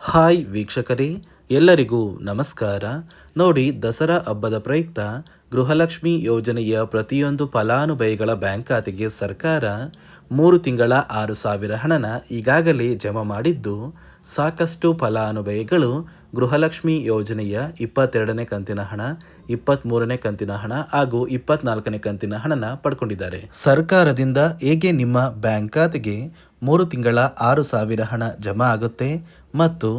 Hi ವೀಕ್ಷಕರೇ, ಎಲ್ಲರಿಗೂ ನಮಸ್ಕಾರ. ನೋಡಿ, ದಸರಾ ಹಬ್ಬದ ಪ್ರಯುಕ್ತ ಗೃಹಲಕ್ಷ್ಮಿ ಯೋಜನೆಯ ಪ್ರತಿಯೊಂದು ಫಲಾನುಭವಿಗಳ ಬ್ಯಾಂಕ್ ಖಾತೆಗೆ ಸರ್ಕಾರ ಮೂರು ತಿಂಗಳ ಆರು ಸಾವಿರ ಹಣನ ಈಗಾಗಲೇ ಜಮಾ ಮಾಡಿದ್ದು, ಸಾಕಷ್ಟು ಫಲಾನುಭವಿಗಳು ಗೃಹಲಕ್ಷ್ಮಿ ಯೋಜನೆಯ ಇಪ್ಪತ್ತೆರಡನೇ ಕಂತಿನ ಹಣ ಇಪ್ಪತ್ತ್ಮೂರನೇ ಕಂತಿನ ಹಣ ಹಾಗೂ ಇಪ್ಪತ್ನಾಲ್ಕನೇ ಕಂತಿನ ಹಣನ ಪಡ್ಕೊಂಡಿದ್ದಾರೆ. ಸರ್ಕಾರದಿಂದ ಹೇಗೆ ನಿಮ್ಮ ಬ್ಯಾಂಕ್ ಖಾತೆಗೆ ಮೂರು ತಿಂಗಳ ಆರು ಸಾವಿರ ಹಣ ಜಮಾ ಆಗುತ್ತೆ? ಮತ್ತು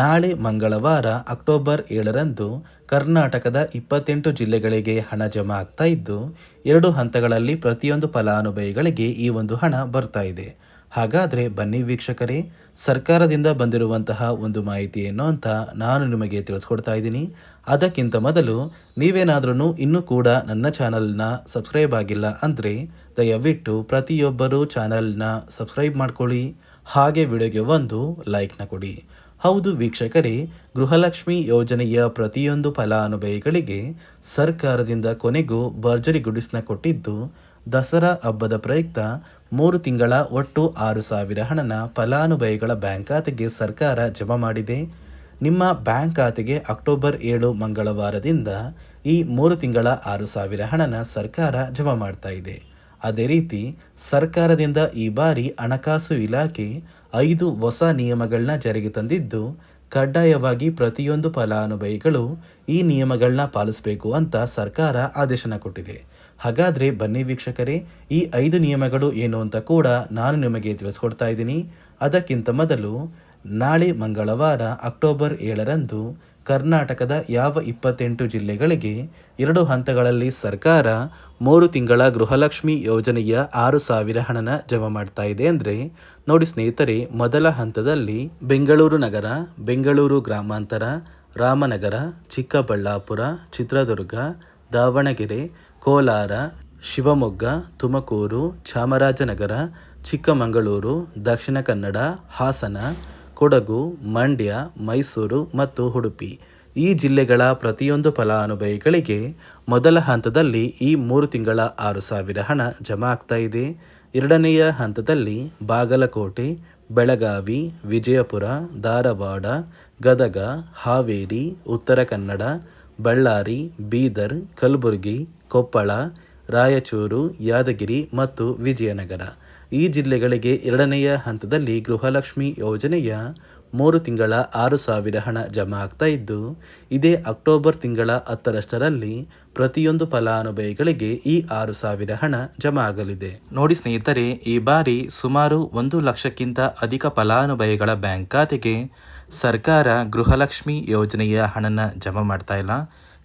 ನಾಳೆ ಮಂಗಳವಾರ ಅಕ್ಟೋಬರ್ ಏಳರಂದು ಕರ್ನಾಟಕದ ಇಪ್ಪತ್ತೆಂಟು ಜಿಲ್ಲೆಗಳಿಗೆ ಹಣ ಜಮಾ ಆಗ್ತಾ ಇದ್ದು, ಎರಡು ಹಂತಗಳಲ್ಲಿ ಪ್ರತಿಯೊಂದು ಫಲಾನುಭವಿಗಳಿಗೆ ಈ ಒಂದು ಹಣ ಬರ್ತಾ ಇದೆ. ಹಾಗಾದರೆ ಬನ್ನಿ ವೀಕ್ಷಕರೇ, ಸರ್ಕಾರದಿಂದ ಬಂದಿರುವಂತಹ ಒಂದು ಮಾಹಿತಿ ಏನು ಅಂತ ನಾನು ನಿಮಗೆ ತಿಳಿಸ್ಕೊಡ್ತಾ ಇದ್ದೀನಿ. ಅದಕ್ಕಿಂತ ಮೊದಲು ನೀವೇನಾದ್ರೂ ಇನ್ನೂ ಕೂಡ ನನ್ನ ಚಾನಲ್ನ ಸಬ್ಸ್ಕ್ರೈಬ್ ಆಗಿಲ್ಲ ಅಂದರೆ ದಯವಿಟ್ಟು ಪ್ರತಿಯೊಬ್ಬರೂ ಚಾನಲ್ನ ಸಬ್ಸ್ಕ್ರೈಬ್ ಮಾಡ್ಕೊಳ್ಳಿ. ಹಾಗೆ ವಿಡಿಯೋಗೆ ಒಂದು ಲೈಕ್ನ ಕೊಡಿ. ಹೌದು ವೀಕ್ಷಕರೇ, ಗೃಹಲಕ್ಷ್ಮಿ ಯೋಜನೆಯ ಪ್ರತಿಯೊಂದು ಫಲಾನುಭವಿಗಳಿಗೆ ಸರ್ಕಾರದಿಂದ ಕೊನೆಗೂ ಭರ್ಜರಿ ಗುಡಿಸ್ನ ಕೊಟ್ಟಿದ್ದು ದಸರಾ ಹಬ್ಬದ ಪ್ರಯುಕ್ತ ಮೂರು ತಿಂಗಳ ಒಟ್ಟು ಆರು ಸಾವಿರ ಹಣನ ಫಲಾನುಭವಿಗಳ ಬ್ಯಾಂಕ್ ಖಾತೆಗೆ ಸರ್ಕಾರ ಜಮಾ ಮಾಡಿದೆ. ನಿಮ್ಮ ಬ್ಯಾಂಕ್ ಖಾತೆಗೆ ಅಕ್ಟೋಬರ್ ಏಳು ಮಂಗಳವಾರದಿಂದ ಈ ಮೂರು ತಿಂಗಳ ಆರು ಸಾವಿರ ಹಣನ ಸರ್ಕಾರ ಜಮಾ ಮಾಡ್ತಾ ಇದೆ. ಅದೇ ರೀತಿ ಸರ್ಕಾರದಿಂದ ಈ ಬಾರಿ ಹಣಕಾಸು ಇಲಾಖೆ ಐದು ಹೊಸ ನಿಯಮಗಳನ್ನ ಜಾರಿಗೆ ತಂದಿದ್ದು, ಕಡ್ಡಾಯವಾಗಿ ಪ್ರತಿಯೊಂದು ಫಲಾನುಭವಿಗಳು ಈ ನಿಯಮಗಳನ್ನ ಪಾಲಿಸಬೇಕು ಅಂತ ಸರ್ಕಾರ ಆದೇಶನ ಕೊಟ್ಟಿದೆ. ಹಾಗಾದರೆ ಬನ್ನಿ ವೀಕ್ಷಕರೇ, ಈ ಐದು ನಿಯಮಗಳು ಏನು ಅಂತ ಕೂಡ ನಾನು ನಿಮಗೆ ತಿಳಿಸ್ಕೊಡ್ತಾ ಇದ್ದೀನಿ. ಅದಕ್ಕಿಂತ ಮೊದಲು ನಾಳೆ ಮಂಗಳವಾರ ಅಕ್ಟೋಬರ್ ಏಳರಂದು ಕರ್ನಾಟಕದ ಯಾವ ಇಪ್ಪತ್ತೆಂಟು ಜಿಲ್ಲೆಗಳಿಗೆ ಎರಡು ಹಂತಗಳಲ್ಲಿ ಸರ್ಕಾರ ಮೂರು ತಿಂಗಳ ಗೃಹಲಕ್ಷ್ಮಿ ಯೋಜನೆಯ ಆರು ಸಾವಿರ ಹಣನ ಜಮಾ ಮಾಡ್ತಾ ಇದೆ ಅಂದರೆ, ನೋಡಿ ಸ್ನೇಹಿತರೆ, ಮೊದಲ ಹಂತದಲ್ಲಿ ಬೆಂಗಳೂರು ನಗರ, ಬೆಂಗಳೂರು ಗ್ರಾಮಾಂತರ, ರಾಮನಗರ, ಚಿಕ್ಕಬಳ್ಳಾಪುರ, ಚಿತ್ರದುರ್ಗ, ದಾವಣಗೆರೆ, ಕೋಲಾರ, ಶಿವಮೊಗ್ಗ, ತುಮಕೂರು, ಚಾಮರಾಜನಗರ, ಚಿಕ್ಕಮಗಳೂರು, ದಕ್ಷಿಣ ಕನ್ನಡ, ಹಾಸನ ಕೊಡಗು, ಮಂಡ್ಯ, ಮೈಸೂರು ಮತ್ತು ಉಡುಪಿ. ಈ ಜಿಲ್ಲೆಗಳ ಪ್ರತಿಯೊಂದು ಫಲಾನುಭವಿಗಳಿಗೆ ಮೊದಲ ಹಂತದಲ್ಲಿ ಈ ಮೂರು ತಿಂಗಳ ಆರು ಸಾವಿರ ಹಣ ಜಮಾ ಆಗ್ತಾ ಇದೆ. ಎರಡನೆಯ ಹಂತದಲ್ಲಿ ಬಾಗಲಕೋಟೆ, ಬೆಳಗಾವಿ, ವಿಜಯಪುರ, ಧಾರವಾಡ, ಗದಗ, ಹಾವೇರಿ, ಉತ್ತರ ಕನ್ನಡ, ಬಳ್ಳಾರಿ, ಬೀದರ್, ಕಲಬುರಗಿ, ಕೊಪ್ಪಳ, ರಾಯಚೂರು, ಯಾದಗಿರಿ ಮತ್ತು ವಿಜಯನಗರ. ಈ ಜಿಲ್ಲೆಗಳಿಗೆ ಎರಡನೆಯ ಹಂತದಲ್ಲಿ ಗೃಹಲಕ್ಷ್ಮಿ ಯೋಜನೆಯ ಮೂರು ತಿಂಗಳ ಆರು ಸಾವಿರ ಹಣ ಜಮಾ ಆಗ್ತಾ ಇದ್ದು, ಇದೇ ಅಕ್ಟೋಬರ್ ತಿಂಗಳ ಹತ್ತರಷ್ಟರಲ್ಲಿ ಪ್ರತಿಯೊಂದು ಫಲಾನುಭವಿಗಳಿಗೆ ಈ ಆರು ಸಾವಿರ ಹಣ ಜಮಾ ಆಗಲಿದೆ. ನೋಡಿ ಸ್ನೇಹಿತರೆ, ಈ ಬಾರಿ ಸುಮಾರು ಒಂದು ಲಕ್ಷಕ್ಕಿಂತ ಅಧಿಕ ಫಲಾನುಭವಿಗಳ ಬ್ಯಾಂಕ್ ಖಾತೆಗೆ ಸರ್ಕಾರ ಗೃಹಲಕ್ಷ್ಮಿ ಯೋಜನೆಯ ಹಣನ ಜಮಾ ಮಾಡ್ತಾ ಇಲ್ಲ.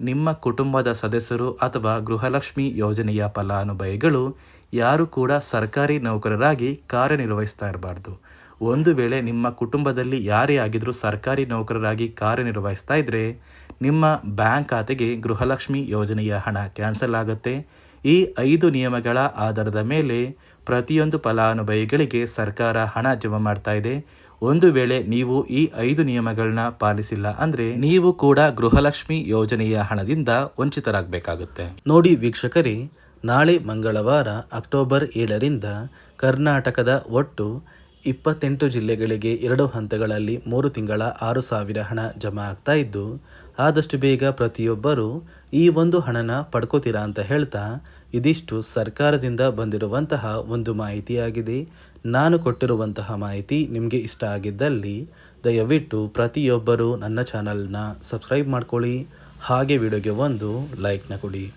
ನಿಮ್ಮ ಕುಟುಂಬದ ಸದಸ್ಯರು ಅಥವಾ ಗೃಹಲಕ್ಷ್ಮಿ ಯೋಜನೆಯ ಫಲಾನುಭವಿಗಳು ಯಾರು ಕೂಡ ಸರ್ಕಾರಿ ನೌಕರರಾಗಿ ಕಾರ್ಯನಿರ್ವಹಿಸ್ತಾ ಇರಬಾರ್ದು. ಒಂದು ವೇಳೆ ನಿಮ್ಮ ಕುಟುಂಬದಲ್ಲಿ ಯಾರೇ ಆಗಿದ್ದರೂ ಸರ್ಕಾರಿ ನೌಕರರಾಗಿ ಕಾರ್ಯನಿರ್ವಹಿಸ್ತಾ ಇದ್ದರೆ ನಿಮ್ಮ ಬ್ಯಾಂಕ್ ಖಾತೆಗೆ ಗೃಹಲಕ್ಷ್ಮಿ ಯೋಜನೆಯ ಹಣ ಕ್ಯಾನ್ಸಲ್ ಆಗುತ್ತೆ. ಈ ಐದು ನಿಯಮಗಳ ಆಧಾರದ ಮೇಲೆ ಪ್ರತಿಯೊಂದು ಫಲಾನುಭವಿಗಳಿಗೆ ಸರ್ಕಾರ ಹಣ ಜಮಾ ಮಾಡ್ತಾ ಇದೆ. ಒಂದು ವೇಳೆ ನೀವು ಈ ಐದು ನಿಯಮಗಳನ್ನ ಪಾಲಿಸಿಲ್ಲ ಅಂದ್ರೆ ನೀವು ಕೂಡ ಗೃಹಲಕ್ಷ್ಮಿ ಯೋಜನೆಯ ಹಣದಿಂದ ವಂಚಿತರಾಗಬೇಕಾಗುತ್ತೆ. ನೋಡಿ ವೀಕ್ಷಕರೇ, ನಾಳೆ ಮಂಗಳವಾರ ಅಕ್ಟೋಬರ್ ಏಳರಿಂದ ಕರ್ನಾಟಕದ ಒಟ್ಟು ಇಪ್ಪತ್ತೆಂಟು ಜಿಲ್ಲೆಗಳಿಗೆ ಎರಡು ಹಂತಗಳಲ್ಲಿ ಮೂರು ತಿಂಗಳ ಆರು ಸಾವಿರ ಹಣ ಜಮಾ ಆಗ್ತಾ ಇದ್ದು, ಆದಷ್ಟು ಬೇಗ ಪ್ರತಿಯೊಬ್ಬರು ಈ ಒಂದು ಹಣನ ಪಡ್ಕೋತೀರಾ ಅಂತ ಹೇಳ್ತಾ ಇದಿಷ್ಟು ಸರ್ಕಾರದಿಂದ ಬಂದಿರುವಂತಹ ಒಂದು ಮಾಹಿತಿಯಾಗಿದೆ. ನಾನು ಕೊಟ್ಟಿರುವಂತಹ ಮಾಹಿತಿ ನಿಮಗೆ ಇಷ್ಟ ಆಗಿದ್ದಲ್ಲಿ ದಯವಿಟ್ಟು ಪ್ರತಿಯೊಬ್ಬರು ನನ್ನ ಚಾನಲ್ನ ಸಬ್ಸ್ಕ್ರೈಬ್ ಮಾಡ್ಕೊಳ್ಳಿ. ಹಾಗೆ ವಿಡಿಯೋಗೆ ಒಂದು ಲೈಕ್ನ ಕೊಡಿ.